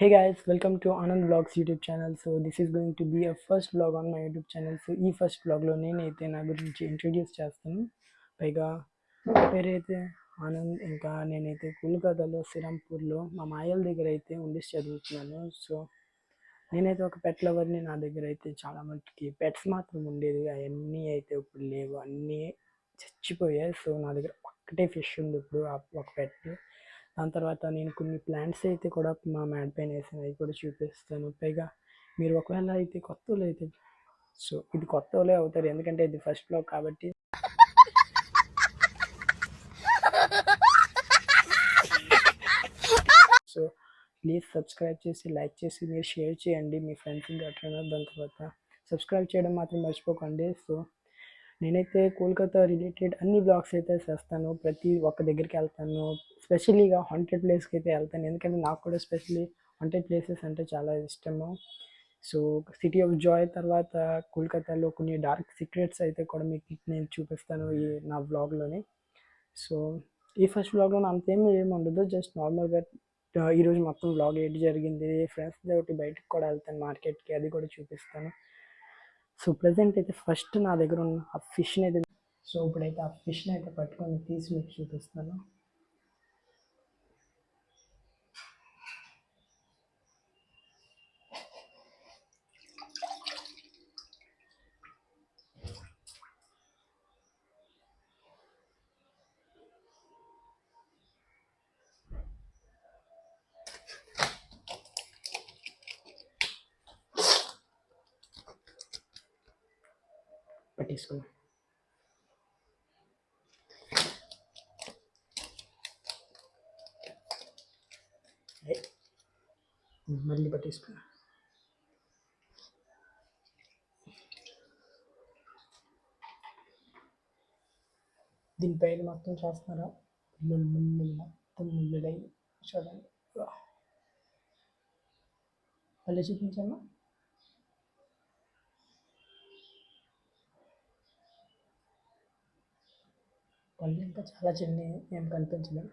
Hey guys welcome to Anand vlogs YouTube channel so this is going to be a first vlog on my YouTube channel so ఈ first బ్లాగ్లో నేనైతే నా గురించి introduce చేస్తాను. పైగా నా అయితే ఆనంద్ ఇంకా నేనైతే కోల్కతాలో శ్రీరాంపూర్లో మా మాయల దగ్గర అయితే ఉండి చదువుతున్నాను. సో నేనైతే ఒక పెట్ లవర్ని నా దగ్గర అయితే చాలా మటుకి పెట్స్ మాత్రం ఉండేది అవన్నీ అయితే ఇప్పుడు లేవు. అన్నీ చచ్చిపోయాయి. సో నా దగ్గర ఒక్కటే ఫిష్ ఉంది ఇప్పుడు ఒక పెట్ దాని తర్వాత నేను కొన్ని ప్లాంట్స్ అయితే కూడా మా మ్యాడ్ పైన వేసాను అవి కూడా చూపిస్తాను. పైగా మీరు ఒకవేళ అయితే కొత్త వాళ్ళు అయితే సో ఇది కొత్త వాళ్ళే అవుతారు. ఎందుకంటే ఇది ఫస్ట్ బ్లాగ్ కాబట్టి సో ప్లీజ్ సబ్స్క్రైబ్ చేసి లైక్ చేసి మీరు షేర్ చేయండి మీ ఫ్రెండ్స్కి అట్లా దాని తర్వాత. సబ్స్క్రైబ్ చేయడం మాత్రం మర్చిపోకండి. సో నేనైతే కోల్కతా రిలేటెడ్ అన్ని బ్లాగ్స్ అయితే చేస్తాను. ప్రతి ఒక్క దగ్గరికి వెళ్తాను. స్పెషలీగా హాంటెడ్ ప్లేస్కి అయితే వెళ్తాను. ఎందుకంటే నాకు కూడా స్పెషల్లీ హాంటెడ్ ప్లేసెస్ అంటే చాలా ఇష్టము. సో సిటీ ఆఫ్ జాయ్ తర్వాత కోల్కతాలో కొన్ని డార్క్ సీక్రెట్స్ అయితే కూడా మీకు నేను చూపిస్తాను ఈ నా వ్లాగ్లోని సో ఈ ఫస్ట్ వ్లాగ్లో అంతేమీ ఏమి ఉండదు. జస్ట్ నార్మల్గా ఈరోజు మొత్తం వ్లాగ్ ఏంటి జరిగింది? ఫ్రెండ్స్ తోటి బయటకు కూడా వెళ్తాను మార్కెట్కి అది కూడా చూపిస్తాను. సో ప్రజెంట్ అయితే ఫస్ట్ నా దగ్గర ఉన్న ఆ ఫిష్ని అయితే సో ఇప్పుడైతే ఆ ఫిష్ని అయితే పట్టుకొని తీసి మీకు చూపిస్తాను. పట్టేసుకున్నాం. మళ్ళీ పట్టేసుకున్నా. దీనిపైన మొత్తం చేస్తున్నారా? ముళ్ళు ముళ్ళు మొత్తం ముళ్ళులై చూడండి. మళ్ళీ చూపించమ్మా. పళ్ళు ఇంకా చాలా చిన్నవి ఏం కనిపించలేదు.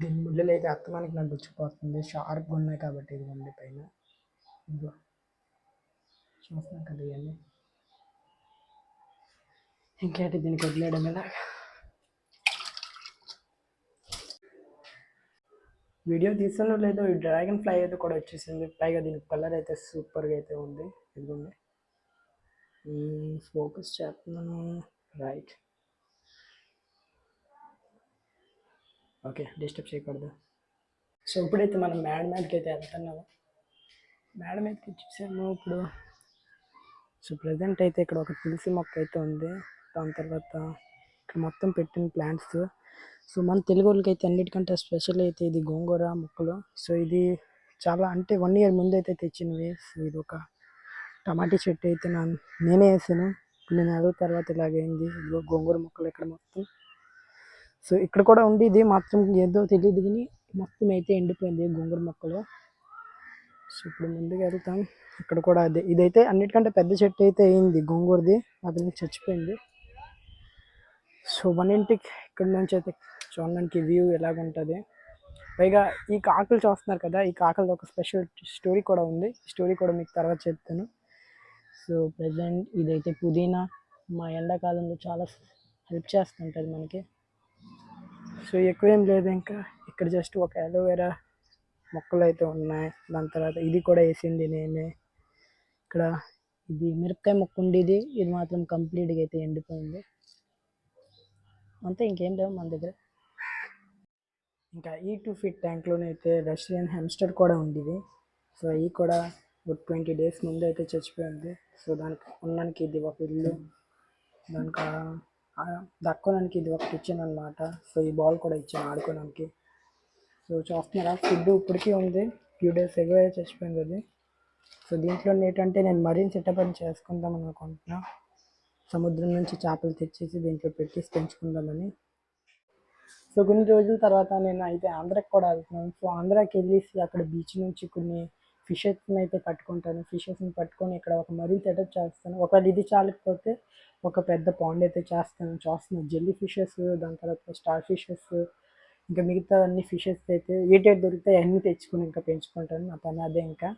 దీని ముళ్ళలు అయితే అత్తమానికి నాకు గుచ్చిపోతుంది. షార్ప్గా ఉన్నాయి కాబట్టి ఇది ఉంది పైన. ఇదిగో. చూస్తున్నాం కదా ఇవన్నీ. ఇంకేంటి దీనికి వదిలేయడం ఎలాగా? వీడియో తీసానో లేదో ఈ డ్రాగన్ ఫ్లై అయితే కూడా వచ్చేసింది. పైగా దీనికి కలర్ అయితే సూపర్గా అయితే ఉంది. ఇదిగోండి. ఫోకస్ చేస్తున్నాను. రైట్ ఓకే డిస్టర్బ్ చేయకూడదు. సో ఇప్పుడైతే మనం మేడం మీదకి అయితే వెళ్తున్నాము. మేడం మీదకి చూసాము ఇప్పుడు. సో ప్రజెంట్ అయితే ఇక్కడ ఒక తులసి మొక్క అయితే ఉంది. దాని తర్వాత ఇక్కడ మొత్తం పెట్టిన ప్లాంట్స్ సో మన తెలుగు వాళ్ళకి అయితే అన్నిటికంటే స్పెషల్ అయితే ఇది గోంగూర మొక్కలు. సో ఇది చాలా అంటే వన్ ఇయర్ ముందు అయితే తెచ్చినవి. సో ఇది ఒక టమాటా చెట్టు అయితే నా నేనే వేసాను. కొన్ని నెలల తర్వాత ఇలాగైంది ఇదిగో గోంగూర మొక్కలు ఇక్కడ మొత్తం. సో ఇక్కడ కూడా ఉండి ఇది మాత్రం ఏదో తెలియదు కానీ మొత్తం అయితే ఎండిపోయింది గోంగూర మొక్కలు. సో ఇప్పుడు ముందుకు వెళ్తాం. ఇక్కడ కూడా అదే. ఇదైతే అన్నిటికంటే పెద్ద చెట్టు అయితే అయింది గోంగూరది. అది చచ్చిపోయింది. సో మన ఇంటికి ఇక్కడ నుంచి అయితే చూడడానికి వ్యూ ఎలాగుంటుంది. పైగా ఈ కాకులు చూస్తున్నారు కదా ఈ కాకులతో ఒక స్పెషల్ స్టోరీ కూడా ఉంది. స్టోరీ కూడా మీకు తర్వాత చెప్తాను. సో ప్రజెంట్ ఇదైతే పుదీనా. మా ఎండాకాలంలో చాలా హెల్ప్ చేస్తుంటుంది మనకి. సో ఎక్కువ ఏం లేదు ఇంకా. ఇక్కడ జస్ట్ ఒక అలోవెరా మొక్కలు అయితే ఉన్నాయి. దాని తర్వాత ఇది కూడా వేసింది నేనే. ఇక్కడ ఇది మిరపకాయ మొక్క ఉండేది ఇది మాత్రం కంప్లీట్గా అయితే ఎండిపోయింది. అంతే ఇంకేం లేవు మన దగ్గర. ఇంకా ఈ టూ ఫీట్ ట్యాంక్లోనే అయితే రష్యన్ హెమ్స్టర్ కూడా ఉండేది. సో అవి కూడా ఒక ట్వంటీ డేస్ ముందు అయితే చచ్చిపోయింది సో దానికి ఉండడానికి ఇది ఒక ఇల్లు. దానికి ఆ- దక్కోడానికి ఇది ఒక ఇచ్చాను అన్నమాట. సో ఈ బాల్ కూడా ఇచ్చాను ఆడుకోవడానికి. సో చూస్తున్నారా? ఫుడ్ ఇప్పటికీ ఉంది. ఫ్యూ డేస్ ఎగో చచ్చిపోయింది అది. సో దీంట్లో ఏంటంటే నేను మరీన్ సెటప్ అని చేసుకుందాం అనుకుంటున్నాను సముద్రం నుంచి చేపలు తెచ్చేసి దీంట్లో పెట్టేసి పెంచుకుందామని. సో కొన్ని రోజుల తర్వాత నేను అయితే ఆంధ్రాకి కూడా వెళ్తున్నాను. సో ఆంధ్రాకి వెళ్ళేసి అక్కడ బీచ్ నుంచి కొన్ని ఫిషెస్ని అయితే పట్టుకుంటాను. ఫిషెస్ని పట్టుకొని ఇక్కడ ఒక మరీన్ సెటప్ చేస్తాను. ఒకవేళ ఇది చాలకపోతే ఒక పెద్ద పాండ్ అయితే చేస్తాను. చూస్తున్నాను జెల్లీ ఫిషెస్ దాని తర్వాత స్టార్ ఫిషెస్ ఇంకా మిగతా అన్ని ఫిషెస్ అయితే ఏటేటి దొరికితే అన్నీ తెచ్చుకొని ఇంకా పెంచుకుంటాను. నా పని అదే ఇంకా.